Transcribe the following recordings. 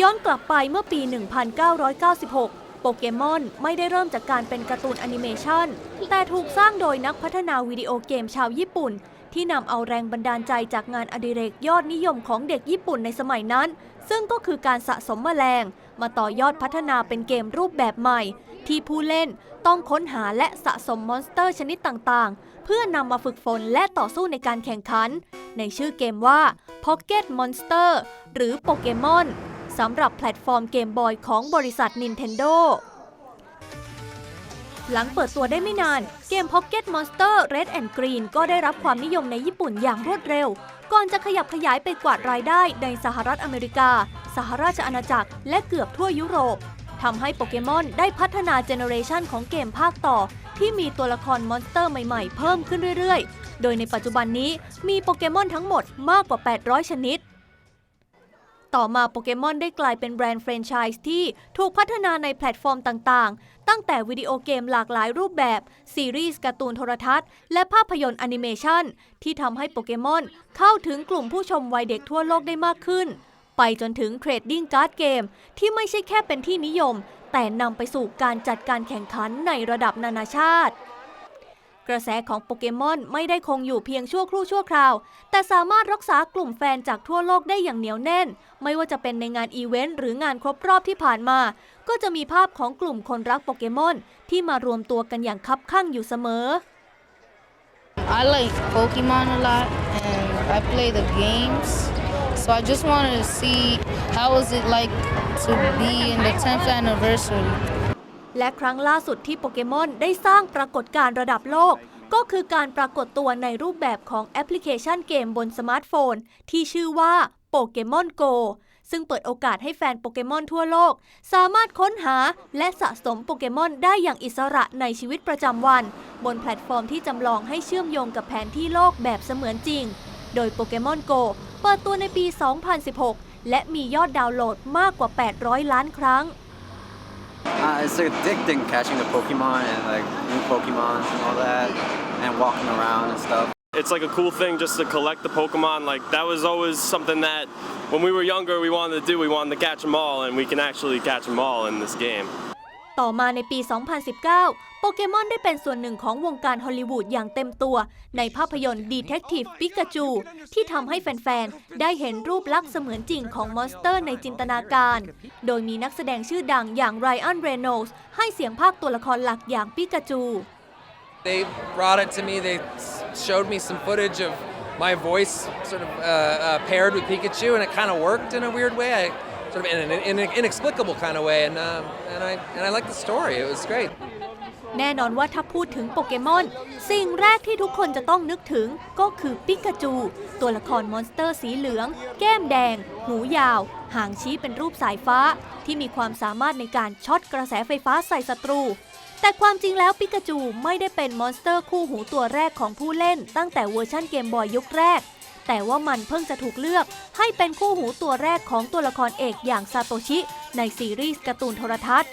ย้อนกลับไปเมื่อปี 1996 โปเกมอนไม่ได้เริ่มจากการเป็นการ์ตูนแอนิเมชันแต่ถูกสร้างโดยนักพัฒนาวิดีโอเกมชาวญี่ปุ่น ที่นำเอาแรงบันดาลใจจากงานอดิเรกยอดนิยมของเด็กญี่ปุ่นในสมัยนั้น ซึ่งก็คือการสะสมแมลง มาต่อยอดพัฒนาเป็นเกมรูปแบบใหม่ ที่ผู้เล่นต้องค้นหาและสะสมมอนสเตอร์ชนิดต่างๆ เพื่อนำมาฝึกฝนและต่อสู้ในการแข่งขัน ในชื่อเกมว่า Pocket Monster หรือโปเกมอน สำหรับแพลตฟอร์มเกมบอยของบริษัท Nintendo หลังเปิดตัวได้ไม่นาน เกม Pocket Monster Red and Green ก็ได้รับความนิยมในญี่ปุ่นอย่างรวดเร็ว ก่อนจะขยับขยายไปกวาดรายได้ในสหรัฐอเมริกา สหราชอาณาจักร และเกือบทั่วยุโรปทำให้โปเกมอนได้พัฒนาเจเนอเรชันของเกมภาคต่อ ที่มีตัวละครมอนสเตอร์ใหม่ๆ เพิ่มขึ้นเรื่อยๆ โดยในปัจจุบันนี้มีโปเกมอนทั้งหมดมากกว่า 800 ชนิด ต่อมาโปเกมอนได้กลายเป็นแบรนด์แฟรนไชส์ที่ถูกพัฒนาในแพลตฟอร์มต่างๆ ตั้งแต่วิดีโอเกมหลากหลายรูปแบบ ซีรีส์การ์ตูนโทรทัศน์ และภาพยนตร์แอนิเมชันที่ทำให้โปเกมอนเข้าถึงกลุ่มผู้ชมวัยเด็กทั่วโลกได้มากขึ้น ไปจนถึงเทรดดิ้งการ์ดเกมที่ไม่ใช่แค่เป็นที่นิยม แต่นำไปสู่การจัดการแข่งขันในระดับนานาชาติ กระแสของโปเกมอนไม่ได้คงอยู่เพียงชั่วครู่ชั่วคราว แต่สามารถรักษากลุ่มแฟนจากทั่วโลกได้อย่างเหนียวแน่น ไม่ว่าจะเป็นในงานอีเวนต์หรืองานครบรอบที่ผ่านมา ก็จะมีภาพของกลุ่มคนรักโปเกมอนที่มารวมตัวกันอย่างคับคั่งอยู่เสมอ I like Pokemon a lot and I play the games. So I just wanted to see how was it like to be in the 10th anniversary. และครั้งล่าสุดที่โปเกมอนได้สร้างปรากฏการณ์ระดับโลก ก็คือการปรากฏตัวในรูปแบบของแอปพลิเคชันเกมบนสมาร์ทโฟน ที่ชื่อว่าโปเกมอนโกซึ่งเปิดโอกาสให้แฟนโปเกมอนทั่วโลก สามารถค้นหาและสะสมโปเกมอนได้อย่างอิสระในชีวิตประจำวัน บนแพลตฟอร์มที่จำลองให้เชื่อมโยงกับแผนที่โลกแบบเสมือนจริง โดยโปเกมอนโกเปิดตัวในปี 2016 และมียอดดาวน์โหลดมากกว่า 800 ล้านครั้ง Uh, it's addicting catching the Pokemon and like new Pokemon and all that, and walking around and stuff. It's like a cool thing just to collect the Pokemon. Like that was always something that when we were younger we wanted to do. We wanted to catch them all, and we can actually catch them all in this game. ต่อมาในปี 2019 โปเกมอนได้เป็นส่วนหนึ่งของวงการฮอลลีวูดอย่างเต็มตัว ในภาพยนตร์ Detective Pikachu ที่ทำให้แฟน ๆ ได้เห็นรูปลักษณ์เสมือนจริงของมอนสเตอร์ในจินตนาการ โดยมีนักแสดงชื่อดังอย่างไรอันเรโนลส์ให้เสียงภาคตัวละครหลักอย่างปิกาจู They brought it to me. They showed me some footage of my voice sort of uh, uh, paired with Pikachu, and it kind of worked in a weird way. I sort of in an, in an inexplicable kind of way, and um, and I and I liked the story. It was great. แน่นอนว่าถ้าพูดถึงโปเกมอน สิ่งแรกที่ทุกคนจะต้องนึกถึงก็คือปิกาจู ตัวละครมอนสเตอร์สีเหลือง แก้มแดง หูยาว หางชี้เป็นรูปสายฟ้า ที่มีความสามารถในการช็อตกระแสไฟฟ้าใส่ศัตรู แต่ความจริงแล้วปิกาจูไม่ได้เป็นมอนสเตอร์คู่หูตัวแรกของผู้เล่น ตั้งแต่เวอร์ชันเกมบอยยุคแรก แต่ว่ามันเพิ่งจะถูกเลือกให้เป็นคู่หูตัวแรกของตัวละครเอกอย่างซาโตชิในซีรีส์การ์ตูนโทรทัศน์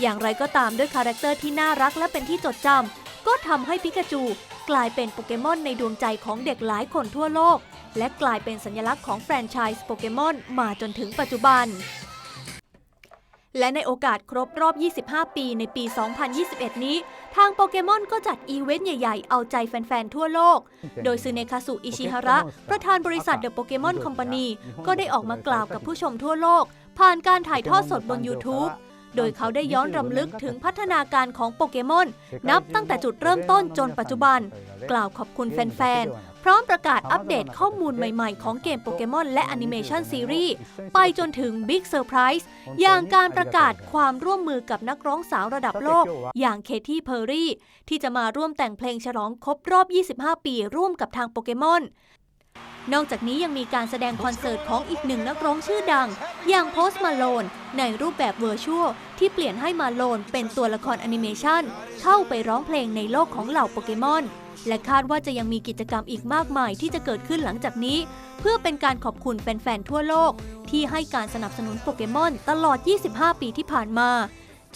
อย่างไรก็ตามด้วยคาแรคเตอร์ที่น่ารักและเป็นที่จดจำก็ทำให้ปิกาจูกลายเป็นโปเกมอนในดวงใจของเด็กหลายคนทั่วโลก และกลายเป็นสัญลักษณ์ของแฟรนไชส์โปเกมอนมาจนถึงปัจจุบัน และในโอกาสครบรอบ 25 ปีในปี 2021 นี้ ทางโปเกมอนก็จัดอีเวนต์ใหญ่ๆ เอาใจแฟน ๆ ทั่วโลก โดยซึเนคาสุอิชิฮาระ ประธานบริษัทเดอะโปเกมอนคอมพานีก็ได้ออกมากล่าวกับผู้ชมทั่วโลก ผ่านการถ่ายทอดสดบน YouTube โดยเขาได้ย้อนรำลึกถึงพัฒนาการของโปเกมอน นับตั้งแต่จุดเริ่มต้นจนปัจจุบัน กล่าวขอบคุณแฟน ๆ พร้อมประกาศอัปเดตข้อมูลใหม่ๆ ของเกมโปเกมอนและแอนิเมชันซีรีส์ไปจนถึงบิ๊กเซอร์ไพรส์อย่างการประกาศความร่วมมือกับนักร้องสาวระดับโลก อย่างเคที่เพอร์รี่ที่จะมาร่วมแต่งเพลงฉลองครบรอบ 25 ปีร่วมกับทางโปเกมอน นอกจากนี้ยังมีการแสดงคอนเสิร์ตของอีกหนึ่งนักร้องชื่อดัง อย่างโพสต์มาโลนในรูปแบบเวอร์ชวลที่เปลี่ยนให้มาโลนเป็นตัวละครแอนิเมชันเข้าไปร้องเพลงในโลกของเหล่าโปเกมอน และคาดว่าจะยังมีกิจกรรมอีกมากมายที่จะเกิดขึ้นหลังจากนี้ เพื่อเป็นการขอบคุณแฟนๆทั่วโลก ที่ให้การสนับสนุนโปเกมอนตลอด 25 ปีที่ผ่านมา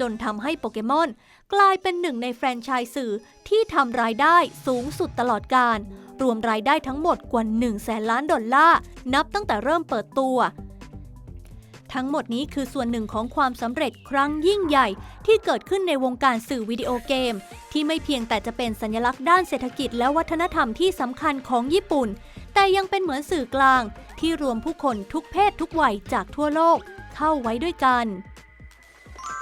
จนทำให้โปเกมอนกลายเป็นหนึ่งในแฟรนไชส์สื่อที่ทำรายได้สูงสุดตลอดการ รวมรายได้ทั้งหมดกว่า1แสนล้านดอลลาร์นับตั้งแต่เริ่มเปิดตัว ทั้งหมดนี้คือส่วนหนึ่งของความสำเร็จครั้งยิ่งใหญ่ที่เกิดขึ้นในวงการสื่อวิดีโอเกม ที่ไม่เพียงแต่จะเป็นสัญลักษณ์ด้านเศรษฐกิจและวัฒนธรรมที่สำคัญของญี่ปุ่น แต่ยังเป็นเหมือนสื่อกลาง ที่รวมผู้คนทุกเพศทุกวัยจากทั่วโลกเข้าไว้ด้วยกัน